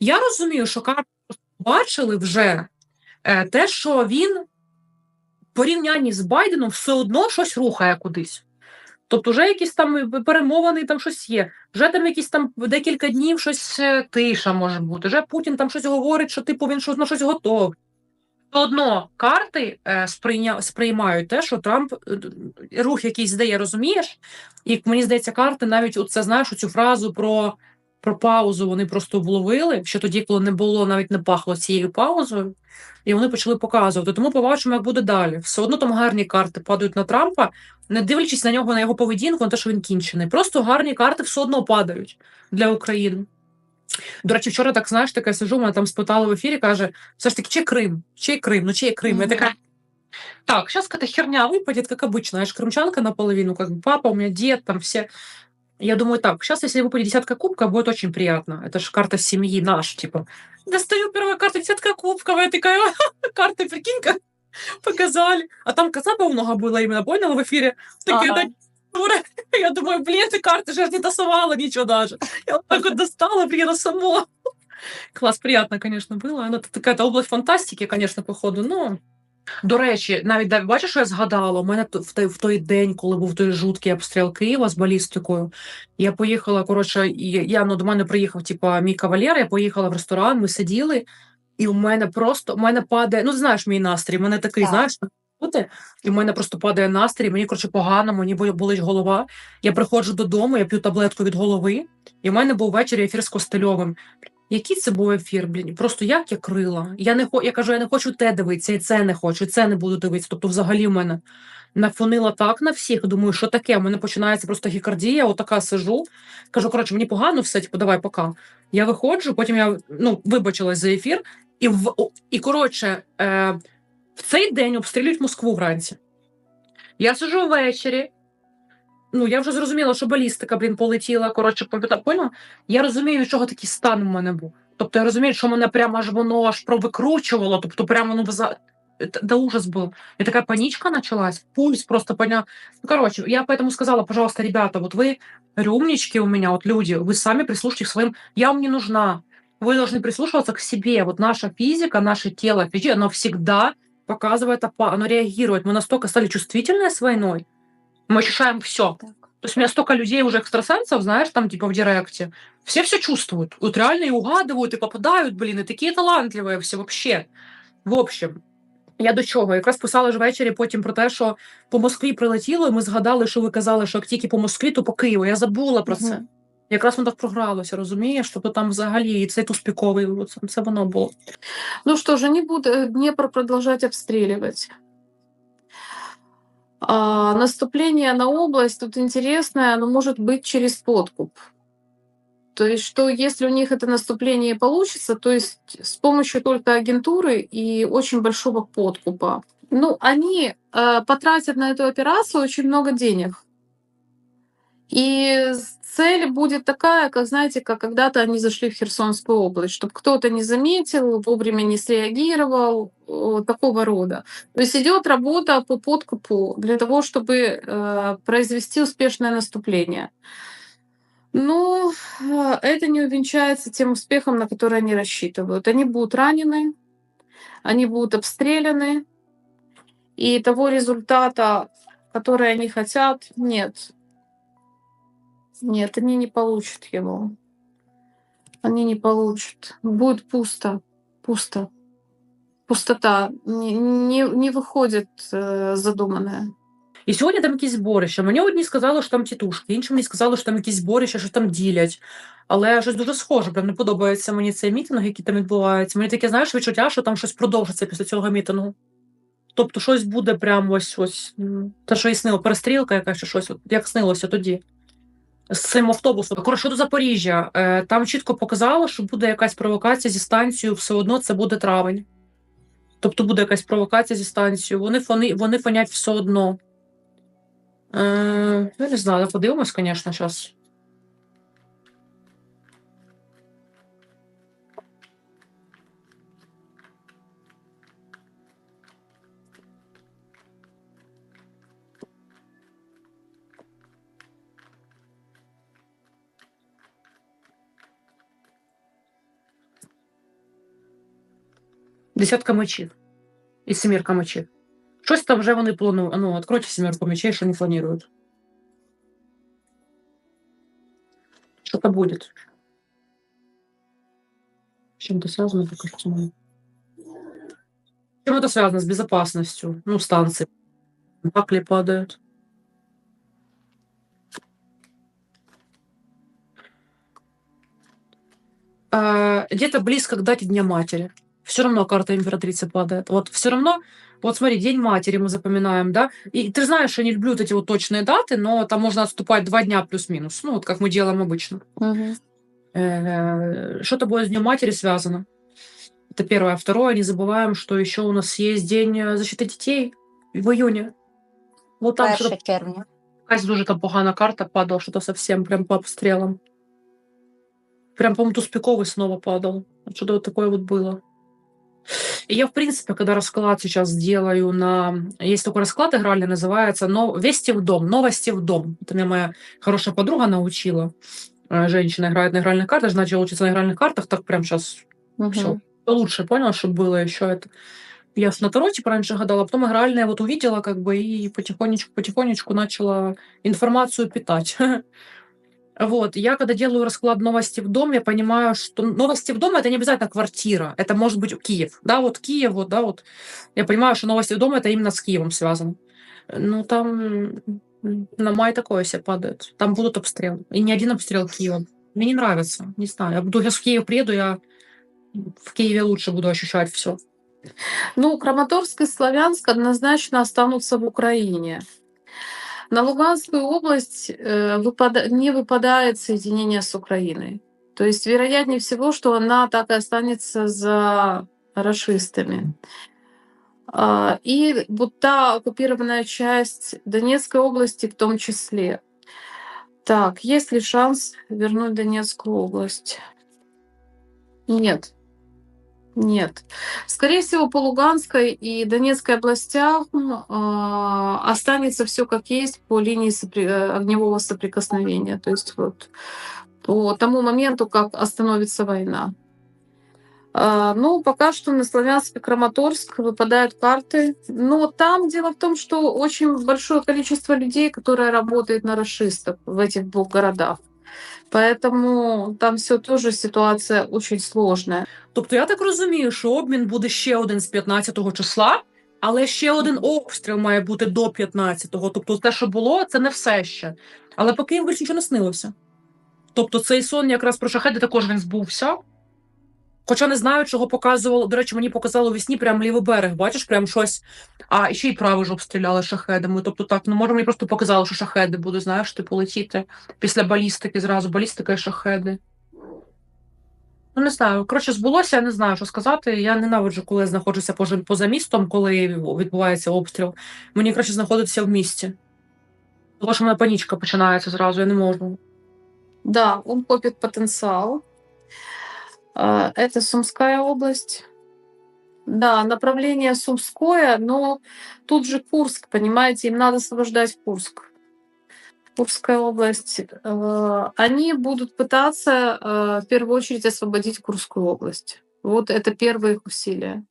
Я розумію, що карти бачили вже е, те, що він в порівнянні з Байденом все одно щось рухає кудись. Тобто, вже якісь там перемовини, там щось є. Вже там якісь там декілька днів щось е, тиша може бути. Вже Путін там щось говорить, що типу він щось на щось готовий. Все одно карти е, сприйня... сприймають те, що Трамп рух якийсь здає, розумієш? І мені здається, карти навіть оце знаєш цю фразу про про паузу вони просто вловили, що тоді, коли не було, навіть не пахло цією паузою, і вони почали показувати. Тому побачимо, як буде далі. Все одно там гарні карти падають на Трампа, не дивлячись на нього, на його поведінку, на те, що він кінчений. Просто гарні карти все одно падають для України. До речі, вчора так знаєш, таке сижу, мене там спитали в ефірі, каже: все ж таки, чи Крим? Чий Крим? Ну чий Крим? Mm -hmm. Я така. Так, сейчас какая-то херня выпадет, как обычно. Я же крымчанка наполовину, как бы папа, у меня дед, там все. Я думаю, так, сейчас, если выпадет десятка кубка, будет очень приятно. Это же карта семьи наш, типа. Достаю первая карта, десятка кубков, я такая, карты, прикинь-ка, показали. А там Кацапа много было именно, поняла, в эфире? Такие, ага. Я думаю, блин, ты карты же не тасовала ничего даже. Я вот так вот достала, блин, само. Класс, приятно, конечно, было. Она такая-то область фантастики, конечно, походу, но... До речі, навіть бачиш, що я згадала, у мене в той, в той день, коли був той жуткий обстріл Києва з балістикою, я поїхала, коротше, я ну, до мене приїхав, типа, мій кавалер, я поїхала в ресторан, ми сиділи, і у мене просто у мене падає, ну знаєш мій настрій, у мене такий, так. знаєш, бути, і в мене просто падає настрій, мені коротше погано, мені болить голова. Я приходжу додому, я п'ю таблетку від голови, і в мене був ввечері ефір з Костельовим. Який це був ефір, блін? Просто як я крила. Я не я кажу, я не хочу те дивитися, і це не хочу, і це не буду дивитися. Тобто, взагалі, в мене нафонила так на всіх. Думаю, що таке? У мене починається просто гікардія, отака сижу. Кажу, коротше, мені погано все, типу, давай, пока. Я виходжу, потім я ну, вибачилась за ефір, і в і коротше, е, в цей день обстрілюють Москву вранці. Я сижу ввечері, ну я вже зрозуміла, що балістика, блін, полетіла. Коротше, поняла? Я розумію, від чого такий стан у мене був. Тобто я розумію, що мене прямо аж воно аж провикручувало, тобто прямо ну за. Да ужас был. И такая паничка началась, пульс просто понял. Ну, короче, я поэтому сказала, пожалуйста, ребята, вот вы рюмнички у меня, вот люди, вы сами прислушайтесь к своим, я вам не нужна. Вы должны прислушиваться к себе. Вот наша физика, наше тело, физика, оно всегда показывает, оно реагирует. Мы настолько стали чувствительны с войной, мы ощущаем все. Так. То есть у меня столько людей уже экстрасенсов, знаешь, там типа в директе. Все все чувствуют. Вот реально и угадывают, и попадают, блин, и такие талантливые все вообще. В общем, я до чого? Якраз писала ж ввечері потім про те, що по Москві прилетіло, і ми згадали, що ви казали, що як тільки по Москві, то по Києву. Я забула про це. Угу. Якраз воно так програлося, розумієш? Тобто там взагалі і цей туспіковий, це, це воно було. Ну что же, они будут Днепр продолжать обстреливать. А, наступление на область тут интересное, оно может быть через подкуп. То есть, что если у них это наступление получится, то есть с помощью только агентуры и очень большого подкупа. Ну, они э, потратят на эту операцию очень много денег. И цель будет такая, как, знаете, как когда-то они зашли в Херсонскую область, чтобы кто-то не заметил, вовремя не среагировал, такого рода. То есть идет работа по подкупу для того, чтобы э, произвести успешное наступление. Но э, это не увенчается тем успехом, на который они рассчитывают. Они будут ранены, они будут обстреляны, и того результата, который они хотят, нет. Нет, они не получат его. Они не получат. Будет пусто. Пусто. Пустота. Не, не, не выходит э, задуманное. І сьогодні там якісь зборища. Мені одні сказали, що там тітушки, інші мені сказали, що там якісь зборища, що там ділять. Але щось дуже схоже, прям не подобається мені цей мітинг, який там відбувається. Мені таке, знаєш, відчуття, що там щось продовжиться після цього мітингу. Тобто щось буде прямо ось ось те, що і перестрілка, якась чи щось, як снилося тоді з цим автобусом. Коротше, до Запоріжжя. Е, там чітко показало, що буде якась провокація зі станцією, все одно це буде травень. Тобто буде якась провокація зі станцією. Вони фони, вони фонять все одно. Е, Я не знаю, подивимось, звісно, зараз. Десятка мечів і сімірка мечів. Щось там вже вони планують. А Ну, відкройте сімерку мечей, що вони планують. Что-то будет. С чем это связано, покажите мне. С чем это связано? С безопасностью. Ну, станции. Пакли падают. А, Где-то близко к дате Дня Матери. Все равно карта императрицы падает. Вот все равно, вот смотри, День Матери мы запоминаем, да? И ты знаешь, что я не люблю вот эти вот точные даты, но там можно отступать два дня плюс-минус. Ну, вот как мы делаем обычно. Э, Что-то будет с Днем Матери связано. Это первое. Второе, не забываем, что еще у нас есть День э, защиты детей в июне. Вот там что-то 1 червня. якась дуже там погана карта падала, что-то совсем прям по обстрелам. Прям, по-моему, туспиковый снова падал. Что-то вот такое вот было. И я, в принципе, когда расклад сейчас делаю на... Есть такой расклад игральный, называется но... «Вести в дом», «Новости в дом». Это меня моя хорошая подруга научила. Э, Женщина играет на игральных картах, же начала учиться на игральных картах, так прям сейчас Мгм. все лучше поняла, чтобы было еще это. Я ж на Таро типа раньше гадала, потом игральное вот увидела как бы и потихонечку-потихонечку начала информацию питать. Вот, я когда делаю расклад новости в дом, я понимаю, что новости в дом это не обязательно квартира, это может быть Киев, да, вот Киев, вот, да, вот. Я понимаю, что новости в дом это именно с Киевом связано. Ну, там на май такое себе падает. Там будут обстрелы. И не один обстрел Киева. Мне не нравится, не знаю. Я буду, сейчас в Киев приеду, я в Киеве лучше буду ощущать все. Ну, Краматорск и Славянск однозначно останутся в Украине. На Луганскую область э, выпада- не выпадает соединение с Украиной. То есть, вероятнее всего, что она так и останется за расистами. А, И вот та оккупированная часть Донецкой области в том числе. Так, есть ли шанс вернуть Донецкую область? Нет. Нет. Скорее всего, по Луганской и Донецкой областях а, останется все как есть по линии сопри- э, огневого соприкосновения. То есть вот по тому моменту, как остановится война. А, Ну, пока что на Славянск и Краматорск выпадают карты. Но там дело в том, что очень большое количество людей, которые работают на расистов в этих двух городах. Поэтому там все тоже ситуация очень сложная. Тобто я так розумію, що обмін буде ще один з 15-го числа, але ще один обстріл має бути до 15-го. Тобто те, що було, це не все ще. Але поки їм більше нічого не снилося. Тобто цей сон якраз про шахеди також він збувся. Хоча не знаю, чого показувало. До речі, мені показало вісні прям лівий берег, бачиш, прям щось. А ще й правий ж обстріляли шахедами. Тобто так, ну може мені просто показало, що шахеди будуть, знаєш, типу летіти після балістики зразу, балістика і шахеди. Ну, не знаю. Коротше, збулося, я не знаю, що сказати. Я ненавиджу, коли я знаходжуся поза, поза містом, коли відбувається обстріл. Мені краще знаходитися в місті. Тому що в мене панічка починається зразу, я не можу. Да, он копит потенциал. А, Это область. Да, направление Сумское, но тут же Курск, понимаете, им надо освобождать Курск. Курская область. Э, Они будут пытаться э, в первую очередь освободить Курскую область. Вот это первые их усилия.